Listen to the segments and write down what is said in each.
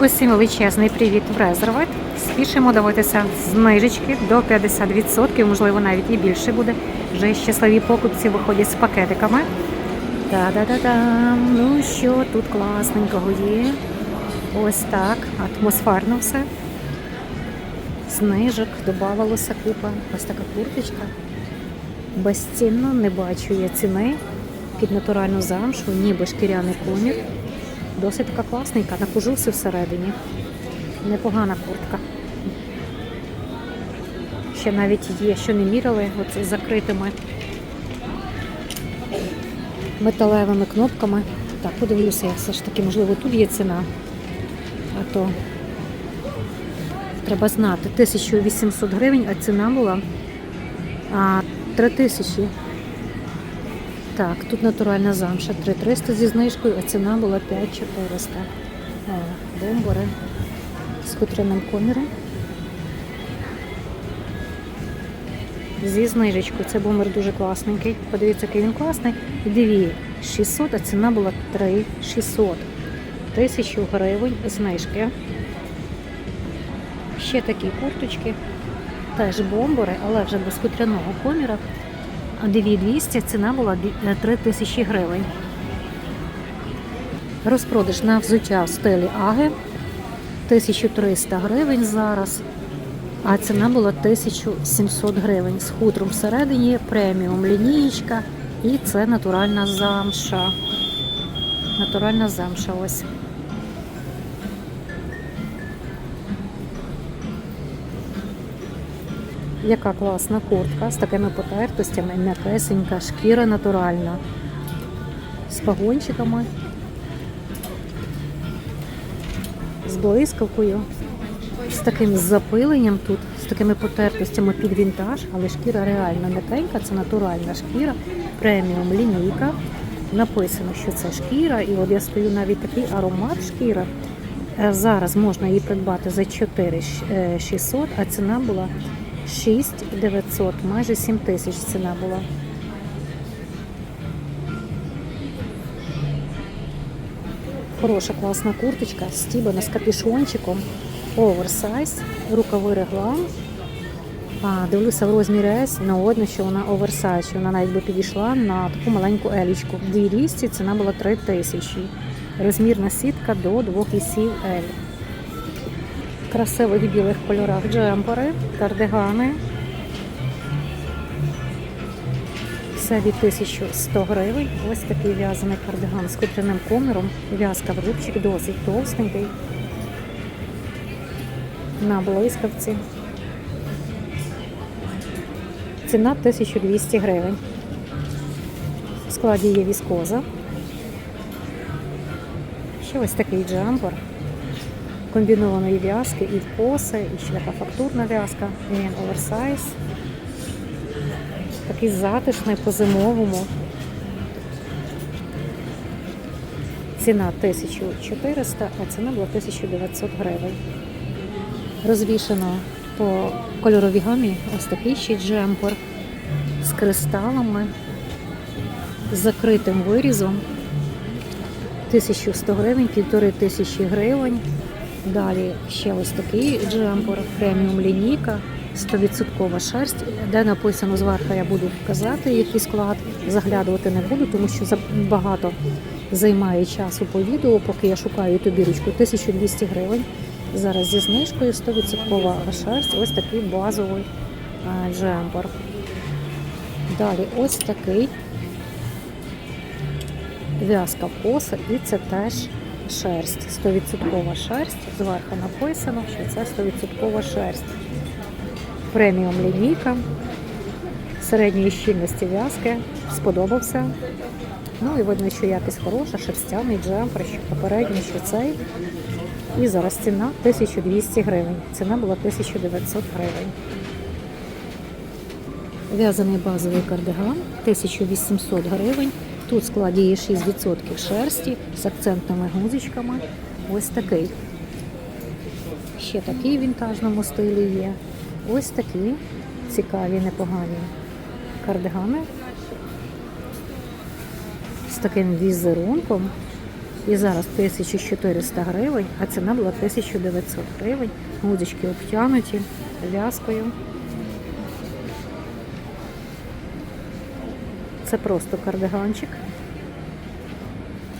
Усім величезний привіт в Резервет. Спішимо дивитися знижечки до 50%, можливо, навіть і більше буде. Вже щасливі покупці виходять з пакетиками. Та-да-да-дам! Ну що тут класненького є? Ось так, атмосферно все. Знижок, додавалося купа. Ось така курточка. Безцінно не бачу я ціни під натуральну замшу, ніби шкіряний комір. Досить така класненька, на кожусі всередині. Непогана куртка. Ще навіть є, що не міряли, от з закритими металевими кнопками. Так, подивлюся, я все ж таки, можливо, тут є ціна. А то треба знати. 1800 гривень, а ціна була а, 3000. Так, тут натуральна замша 3300 зі знижкою, а ціна була 5400. О, бомбори з хутряним коміром. Зі знижечкою. Це бомбер дуже класненький. Подивіться, який він класний. 2600, а ціна була 3600. 1000 гривень знижки. Ще такі курточки. Теж бомбори, але вже без хутряного коміра. 2200 ціна була 3000 гривень. Розпродаж на взуття в стилі Аги 1300 гривень зараз, а ціна була 1700 гривень. З хутром всередині преміум лінієчка і це натуральна замша. Натуральна замша ось. Яка класна куртка з такими потертостями, м'якесенька, шкіра натуральна, з пагончиками, з блискавкою, з таким запиленням тут, з такими потертостями під вінтаж, але шкіра реально м'якенька, це натуральна шкіра, преміум лінійка. Написано, що це шкіра, і от я стою навіть такий аромат шкіра. Е, Зараз можна її придбати за 4600, а ціна була 6900, майже 7 тисяч ціна була. Хороша класна курточка, стібана з капюшончиком, оверсайз, рукави реглан. А, дивлюся в розмірі S, ну видно, що вона оверсайз, що вона навіть би підійшла на таку маленьку елічку. 200, ціна була 3000. Розмірна сітка до 2,7 L красивих білих кольорах джемпери, кардигани. Все від 1100 гривень. Ось такий в'язаний кардиган з хутряним коміром. В'язка в рубчик досить товстенький. На блискавці. Ціна 1200 гривень. В складі є віскоза. Ще ось такий джемпер комбінованої в'язки і в коси, і ще така фактурна в'язка, він оверсайз. Такий затишний по-зимовому. Ціна 1400, а ціна була 1900 гривень. Розвішено по кольоровій гамі ось такий ще джемпер з кристалами, з закритим вирізом. 1100 гривень, 1500 гривень. Далі ще ось такий джемпер, преміум лінійка, 100% шерсть, де написано зверху, я буду казати, який склад. Заглядувати не буду, тому що багато займає часу по відео, поки я шукаю ту бірочку. 1200 гривень. Зараз зі знижкою 100% шерсть, ось такий базовий джемпер. Далі ось такий в'язка коса, і це теж шерсть, 100% шерсть. Зверху написано, що це 100% шерсть. Преміум лінійка середньої щільності в'язки. Сподобався. Ну і видно, що якість хороша, шерстяний джемпер, що попередній, що цей. І зараз ціна 1200 гривень. Ціна була 1900 гривень. В'язаний базовий кардиган 1800 гривень. Тут складі є 6% шерсті з акцентними гузичками. Ось такий. Ще такий в вінтажному стилі є. Ось такі цікаві, непогані кардигани з таким візерунком. І зараз 1400 гривень, а ціна була 1900 гривень. Гудочки обтянуті в'язкою. Це просто кардиганчик.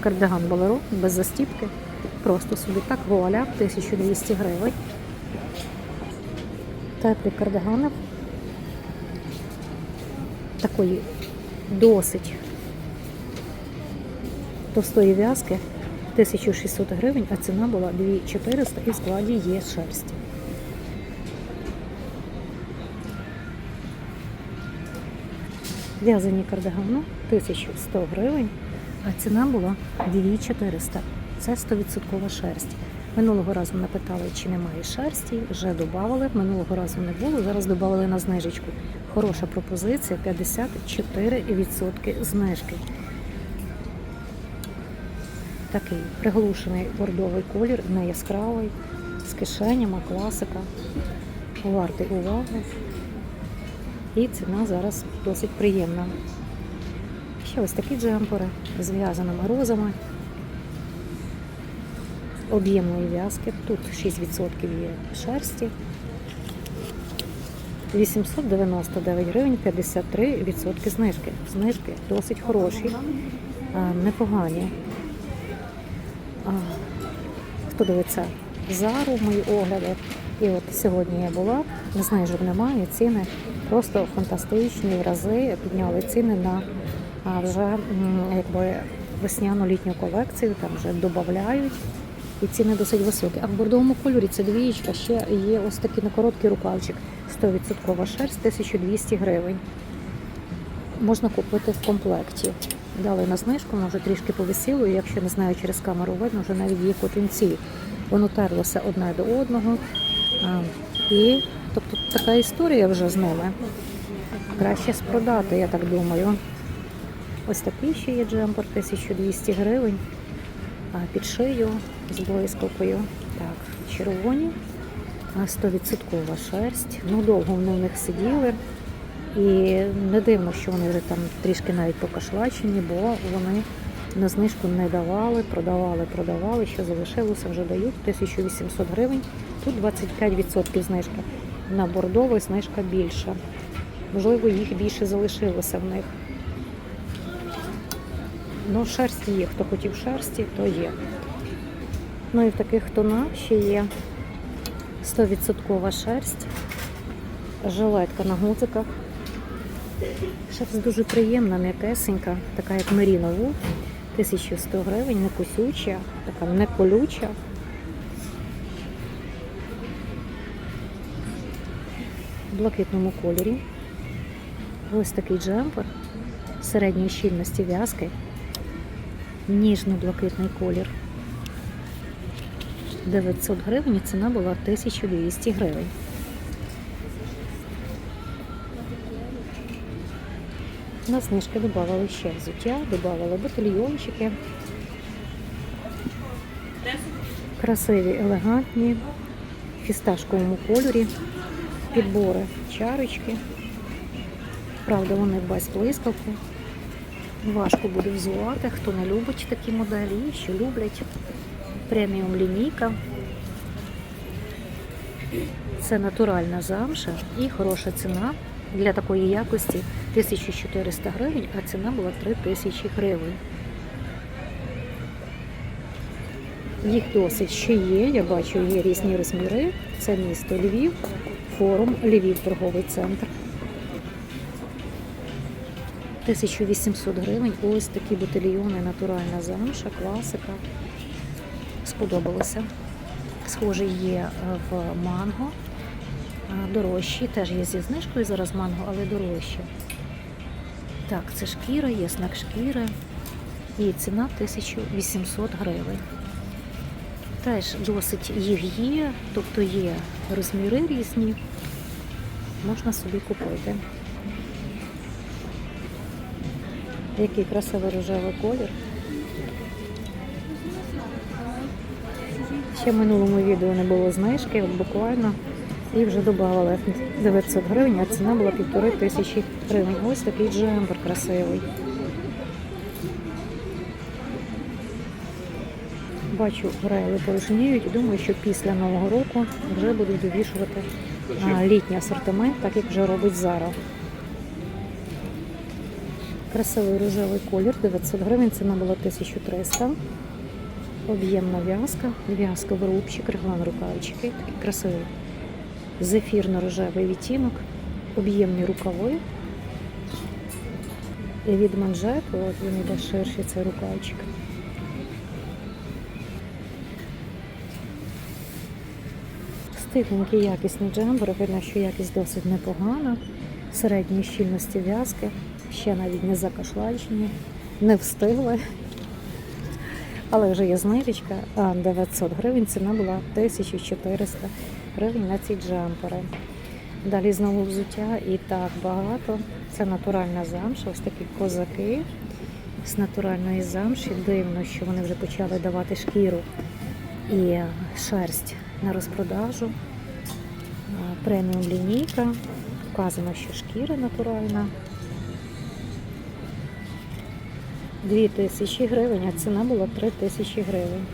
Кардиган балерон без застіпки. Просто собі так вуаля 1200 гривень. Теплі кардигани. Такої досить товстої в'язки 1600 гривень, а ціна була 2400 і в складі є шерсть. В'язані кардигани 1100 гривень, а ціна була 2400. Це 100% шерсть. Минулого разу мене питали, чи немає шерсті, вже додавали. Минулого разу не було, зараз додали на знижечку. Хороша пропозиція 54% знижки. Такий приглушений бордовий колір, не яскравий, з кишенями, класика. Вартий уваги. І ціна зараз досить приємна. Ще ось такі джемпери з в'язаними розами. Об'ємної в'язки. Тут 6% є шерсті. 899 гривень 53% знижки. Знижки досить хороші, непогані. Хто дивиться зару, мої огляди. І от сьогодні я була, що немає, ціни просто фантастичні рази. Підняли ціни на вже якби весняно-літню колекцію, там вже додають. І ціни досить високі. А в бордовому кольорі це двієчка, ще є ось такий на короткий рукавчик. 100% шерсть, 1200 гривень. Можна купити в комплекті. Дали на знижку, вже трішки повисіло, якщо не знаю, через камеру видно, вже навіть є котинці. Воно терлося одне до одного. І тобто така історія вже з ними. Краще спродати, я так думаю. Ось такий ще є джемпер, 1200 гривень. Під шию з блискавкою. Так, червоні, 100% шерсть. Ну, довго вони в них сиділи. І не дивно, що вони вже там трішки навіть покашлачені, бо вони на знижку не давали, продавали, продавали. Що залишилося, вже дають 1800 гривень. Тут 25% знижка. На бордовий знижка більша. Можливо, їх більше залишилося в них. Ну, шерсть є. Хто хотів шерсті, то є. Ну і в таких тонах ще є 100% шерсть, жилетка на гудзиках. Шерсть дуже приємна, м'якесенька, така як мерінову. 1100 гривень, не кусюча, така не колюча. Блакитному кольорі. Ось такий джемпер середньої щільності в'язки. Ніжно-блакитний колір. 900 гривень, і ціна була 1200 гривень. На знижки додавали ще взуття, додавали батальйончики. Красиві, елегантні, фісташковому кольорі, підбори чарочки. Правда, вони без блискавки. Важко буде взувати, хто не любить такі моделі, що люблять. Преміум лінійка. Це натуральна замша і хороша ціна для такої якості 1400 гривень, а ціна була 3000 гривень. Їх досить ще є, я бачу, є різні розміри. Це місто Львів, форум Львів торговий центр. 1800 гривень. Ось такі батальйони, натуральна замша, класика. Сподобалося. Схожий є е, в манго. Е, Дорожчі, теж є зі знижкою зараз манго, але дорожчі. Так, це шкіра, є знак шкіри. І ціна 1800 гривень. Теж досить їх є, тобто є розміри різні. Можна собі купити. Який красивий рожевий колір. Ще в минулому відео не було знижки, от буквально, і вже додавали 900 гривень, а ціна була півтори тисячі гривень. Ось такий джемпер красивий. Бачу, рейли порожніють. Думаю, що після Нового року вже будуть довішувати літній асортимент, так як вже робить Зара. Красивий рожевий колір, 900 гривень, ціна була 1300. Об'ємна в'язка, в'язка в рубчик, реглан рукавички, такий красивий зефірно-рожевий відтінок, об'ємні рукави. І від манжету, от він йде ширший цей рукавчик. Стильненький якісний джембер, видно, що якість досить непогана. Середньої щільності в'язки, ще навіть не закашлачені, не встигли. Але вже є знижечка, а 900 гривень, ціна була 1400 гривень на ці джемпери. Далі знову взуття і так багато. Це натуральна замша, ось такі козаки з натуральної замші. Дивно, що вони вже почали давати шкіру і шерсть на розпродажу. Преміум лінійка. Вказано, що шкіра натуральна. 2000 гривень, а ціна була 3000 гривень.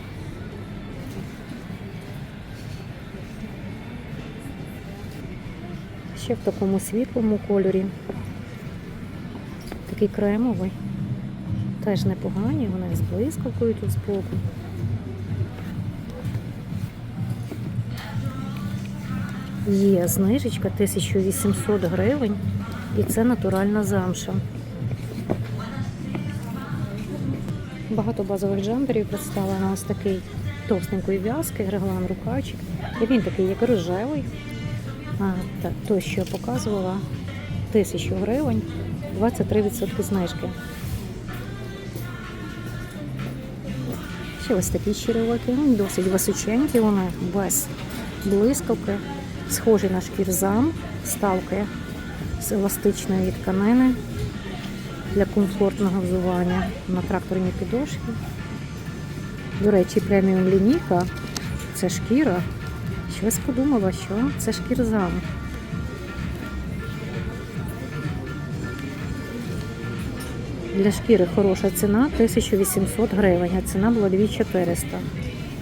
Ще в такому світлому кольорі. Такий кремовий. Теж непогані, вони з блискавкою тут збоку. Є знижечка 1800 гривень і це натуральна замша. Багато базових джемперів представлено ось такий товстенької в'язки, реглан рукавчик. І він такий, як рожевий. А, та, той, що я показувала, 1000 гривень, 23% знижки. Ще ось такі черевики, досить височенькі, вони без блискавки, схожі на шкірзам, ставки з еластичної тканини для комфортного взування на тракторній підошві. До речі, преміум лінійка це шкіра. Щось подумала, що це шкірзам. Для шкіри хороша ціна 1800 гривень, а ціна була 2400.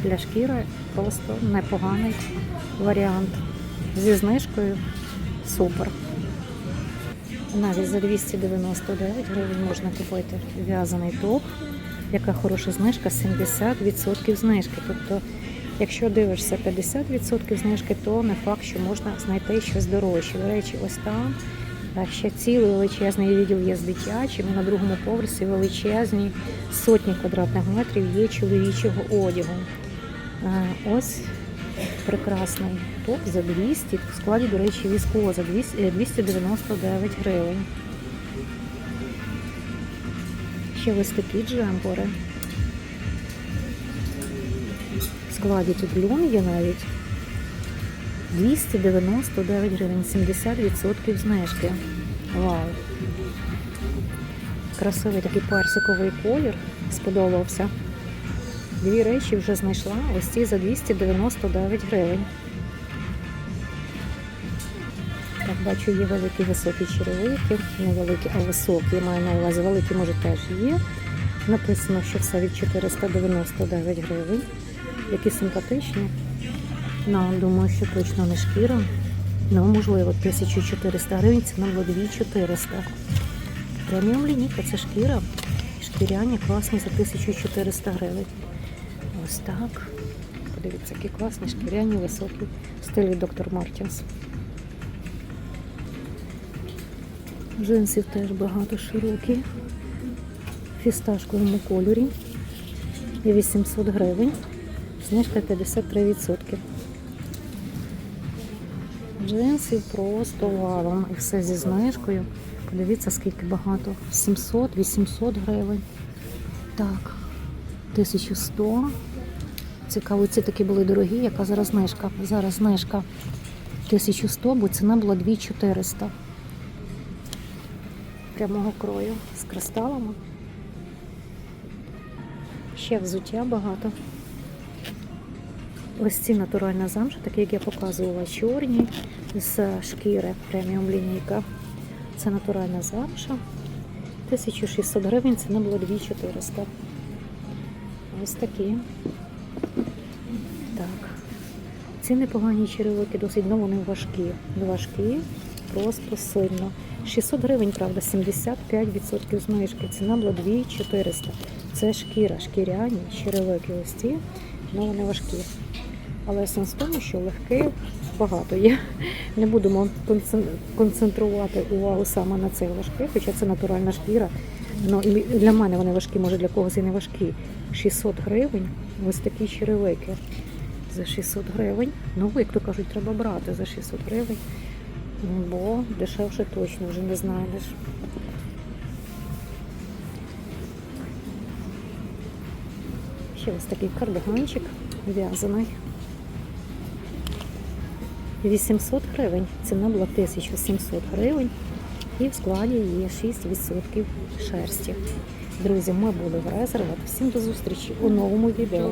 Для шкіри просто непоганий варіант. Зі знижкою супер. Навіть за 299 гривень можна купити в'язаний топ, яка хороша знижка 70% знижки. Тобто, якщо дивишся 50% знижки, то не факт, що можна знайти щось дорожче. До речі, ось там ще цілий величезний відділ є з дитячим, на другому поверсі величезні сотні квадратних метрів є чоловічого одягу. Ось прекрасний топ за 200, в складі, до речі, військового 200, 299 гривень. Ще ось такі джемпори. В складі тут люн є навіть 299 гривень, 70% знижки. Вау! Красивий такий персиковий колір. Сподобався. Дві речі вже знайшла. Ось ці за 299 гривень. Так, бачу, є великі високі черевики, не великі, а високі. Я маю на увазі, великі, може, теж є. Написано, що все від 499 гривень. Які симпатичні. Ну, думаю, що точно не шкіра. Ну, можливо, 1400 гривень, ціна була 2400. Преміум лінійка це шкіра. Шкіряні класні за 1400 гривень. Ось так. Подивіться, які класні шкіряні високі в стилі доктор Мартінс. Джинсів теж багато широкі. В фісташковому кольорі. І 800 гривень. Знижка 53%. Джинсів просто валом. І все зі знижкою. Подивіться, скільки багато. 700-800 гривень. Так, 1100. Цікаво, ці такі були дорогі, яка зараз знижка. Зараз знижка 1100, бо ціна була 2400. Прямого крою з кристалами. Ще взуття багато. Ось ці натуральна замша, такі, як я показувала, чорні з шкіри преміум лінійка. Це натуральна замша. 1600 гривень, ціна була 2400. Ось такі. Ці непогані черевики, досить ну, вони важкі. Важкі, просто сильно. 600 гривень, правда, 75% знижки. Ціна була 2400. Це шкіра, шкіряні черевики ось ці, ну вони важкі. Але сенс в тому, що легких багато є. Не будемо концентрувати увагу саме на цих важких, хоча це натуральна шкіра. Ну, і для мене вони важкі, може для когось і не важкі. 600 гривень, ось такі черевики. За 600 гривень. Ну, як то кажуть, треба брати за 600 гривень, бо дешевше точно вже не знайдеш. Ще ось такий кардиганчик в'язаний. 800 гривень. Ціна була 1700 гривень. І в складі є 6% шерсті. Друзі, ми були в резерват. Всім до зустрічі у новому відео.